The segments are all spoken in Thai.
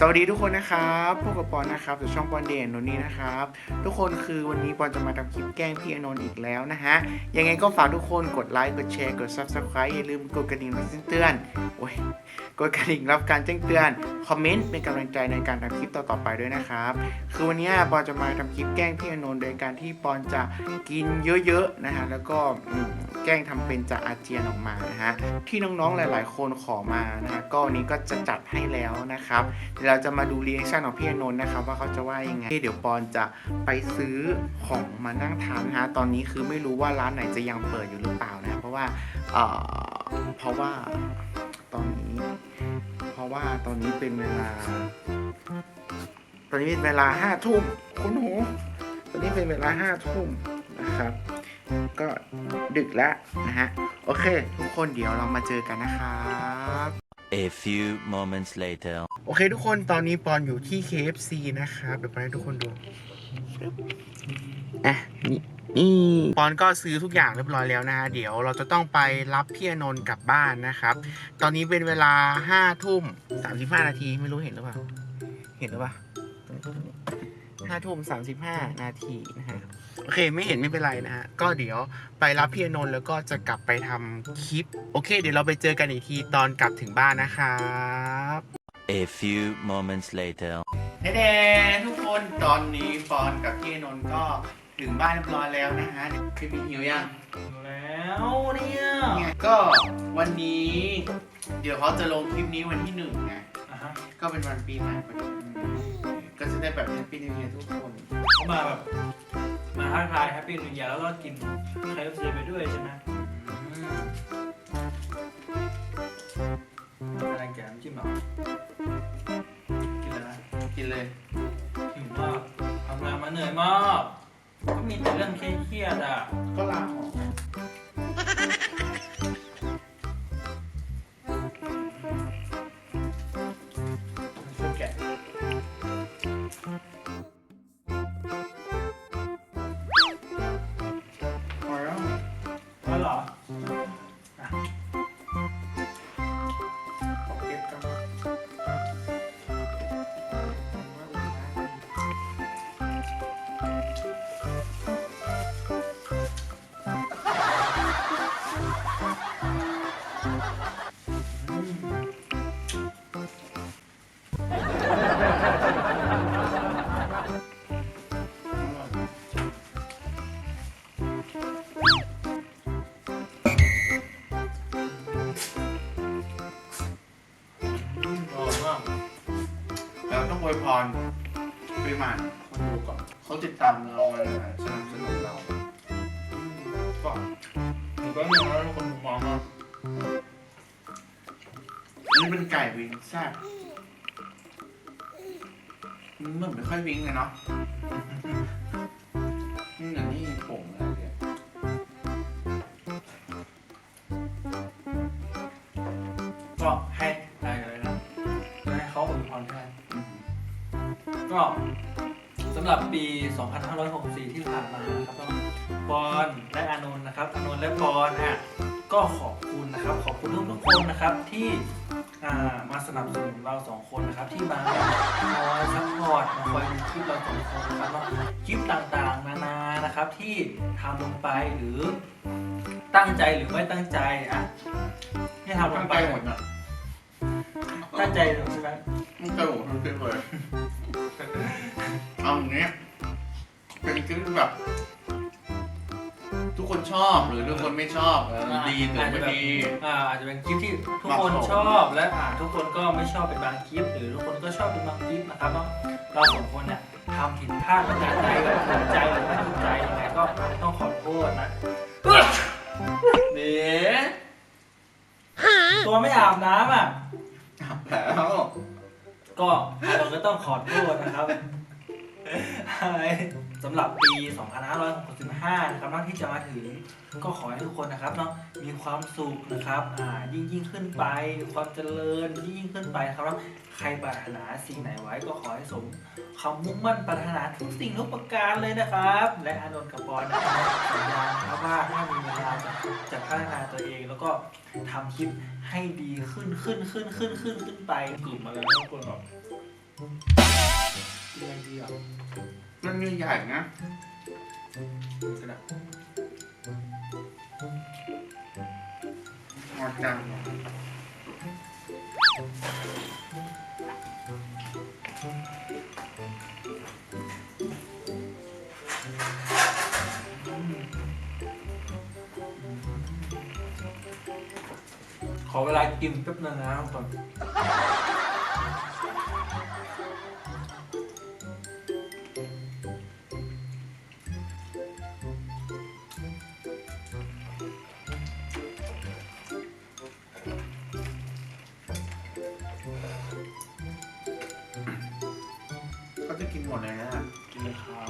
สวัสดีทุกคนนะครับพวกกับปอนนะครับจากช่องปอนเด่นนนนี่นะครับ ทุกคนคือวันนี้ปอนจะมาทำคลิปแกล้งพี่อนนท์อีกแล้วนะฮะ ยังไงก็ฝากทุกคนกดไลค์กดแชร์กด subscribe อย่าลืมกดกระดิ่งแจ้งเตือนโอ้ยกดกระดิ่งรับการแจ้งเตือนคอมเมนต์เป็นกำลังใจในการทำคลิปต่อๆไปด้วยนะครับ คือวันนี้ปอนจะมาทำคลิปแกล้งพี่อนนท์โดยการที่ปอนจะกินเยอะๆนะฮะแล้วก็แกล้งทำเป็นจะอาเจียนออกมานะฮะที่น้องๆหลาย ๆ คนขอมานะฮะก็วันนี้ก็จะจัดให้แล้วนะครับดี๋ยวเราจะมาดูรีแอคชั่นของพี่อนนท์นะครับว่าเขาจะว่ายังไงเดี๋ยวปอนจะไปซื้อของมานั่งทานนะฮะตอนนี้คือไม่รู้ว่าร้านไหนจะยังเปิดอยู่หรือเปล่านะเพราะว่าเอ่อเพราะว่าตอนนี้ เพราะว่าตอนนี้เป็นเวลา ตอนนี้เป็นเวลาห้าทุ่มคุณหูตอนนี้เป็นเวลาห้าทุ่มนะครับ ก็ดึกแล้วนะฮะ โอเค ทุกคนเดี๋ยวเรามาเจอกันนะครับ A few moments later. โอเคทุกคนตอนนี้ปอนอยู่ที่ KFC นะครับเดี๋ยวปอนให้ทุกคนดูอะนี่นี่ปอนก็ซื้อทุกอย่างเรียบร้อยแล้วนะฮะเดี๋ยวเราจะต้องไปรับพี่อนนท์กลับบ้านนะครับ ตอนนี้เป็นเวลาห้าทุ่มสามสิบห้านาทีไม่รู้เห็นหรือเปล่า เห็นหรือเปล่า ห้าทุ่มสามสิบห้านาทีนะฮะโอเคไม่เห็นไม่เป็นไรนะฮะ ก็เดี๋ยวไปรับพี่อนนท์แล้วก็จะกลับไปทำคลิป โอเค เดี๋ยวเราไปเจอกันอีกทีตอนกลับถึงบ้านนะครับ A few moments later. เด้ๆทุกคนตอนนี้ปอนกับพี่อนนท์ก็ถึงบ้านเรียบร้อยแล้วนะฮะพี่มีหิวยังอยู่แล้วเนี่ยไงก็วันนี้ เดี๋ยวเขาจะลงคลิปนี้วันที่หนึ่งไงอะฮะก็เป็นวันปีใหม่พอดีอืมก็จะ ได้แบบแฮปปี้นิวเยียทุกคน เขามาแบบมาทักทายแฮปปี้นิวเยียร์แล้วก็กินไคฟซีไปด้วยใช่ไหมอืมอะไรแกน้ำจิ้มเหรอกินเลยนะกินเลย หิวมากทำงานมาเหนื่อยมากก็มีแต่เรื่องเครียดๆอะ ก็ลาออก อวยพรปีใหม่คนดูก่อนเขาติดตามเรามาสนับสนุนเราอืมก็หนูก็มีแล้วทุกคนมองมาอันนี้เป็นไก่วิงแซ่บมันไม่ค่อยวิงเลยเนาะอืมอันนี้ผงอะ ก็สำหรับปี 2564 ที่ผ่านมานะครับก็ปอนและอานนท์นะครับอานนท์และปอนอะก็ขอบคุณนะครับ ขอบคุณทุกทุกๆคนนะครับที่อ่ามาสนับสนุนเราสองคนนะครับ ที่มาคอยซัพพอร์ตมาคอยดูคลิปเราสองคนนะครับว่าคลิปต่างๆ นานานะครับที่ทำลงไปหรือตั้งใจหรือไม่ตั้งใจอะที่ทำลตั้งงไปใจหมดอะตั้งใจหรือใช่ไหมตั้งใจหมดทั้งคลิปเลย เอาอย่างเงี้ยเป็นคลิปแบบ ทุกคนชอบหรือทุกคนไม่ชอบเออดีหรืออาจจะไม่แบบดี อ่าอาจจะเป็นคลิปที่ทุกคนเหมาะสม ชอบและอ่าทุกคนก็ไม่ชอบเป็นบางคลิป หรือทุกคนก็ชอบเป็นบางคลิปนะครับเนาะเราสองคนเนี่ยทำผิดพลาดประการใดแบบถูกใจหรือไม่ถูกใจยังไงก็ต้องขอโทษนะเดี๋ยวตัวไม่อาบน้ำอะ แล้วก็เราก็ต้องขอโทษนะครับ สำหรับปี 2565 นะครับนอกที่จะมาถึงก็ขอให้ทุกคนนะครับเนาะมีความสุขนะครับอ่ายิ่งยิ่งขึ้นไปความเจริญยิ่งยิ่งขึ้นไปนะครับ ใครปรารถนาสิ่งไหนไว้ก็ขอให้สมคำมุ่งมั่นปรารถนาทุกสิ่งทุกประการเลยนะครับ และอานนท์กับปอนนะครับสัญญาครับว่าถ้ามีเวลาจะจะพัฒนาตัวเองแล้วก็ทำคลิปให้ดีขึ้นขึ้นขึ้นขึ้นขึ้นขึ้นไปกลุ่มมาแล้วทุกคนแบบกินอะไร ดีอะมันใหญ่ๆนะกระดาษงอจังขอเวลากินแป๊บนึงนะทุกคน ก็จะกินหมดเลยนะกินเลยครับ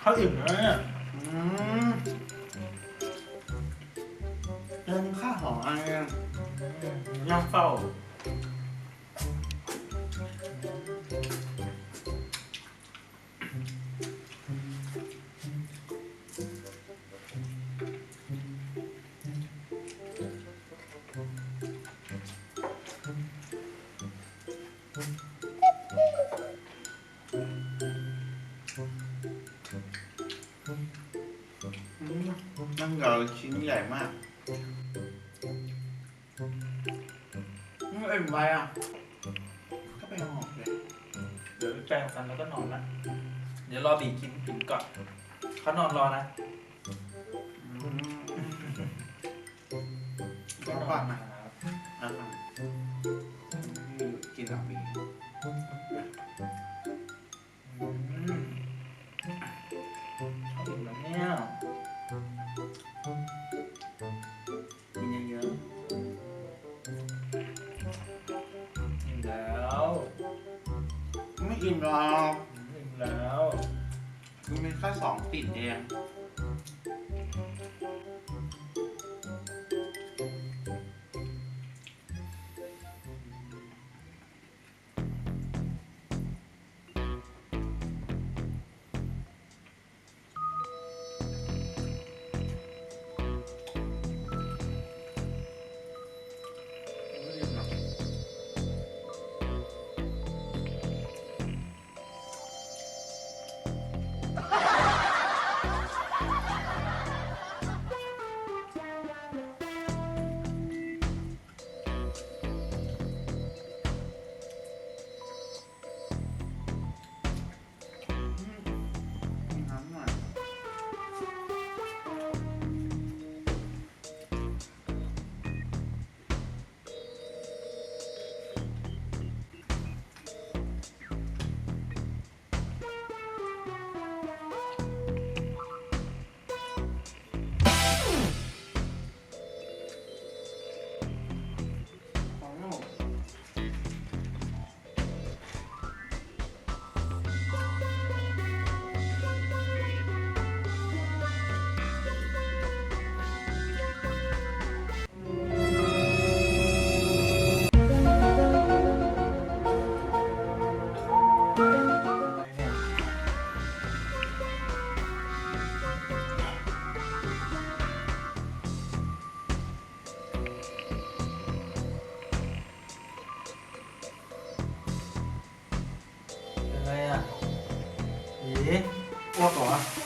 เขาอิ่มแล้วเนี่ยอืมยังข้าวหอมอะไรอะย่างเฝ้า นั่งเหาชิ้นใหญ่มากอืมเอ็มไว้อะ ก็ไปเอาออกเลย เดี๋ยวแปรงฟันแล้วก็นอนละเดี๋ยวรอบีกินกินก่อนเขานอนรอนะอืมก็ว่ามาครับอะ ไม่อิ่มหรอกอิ่มแล้วมันมีแค่สองติดเอง อ้วก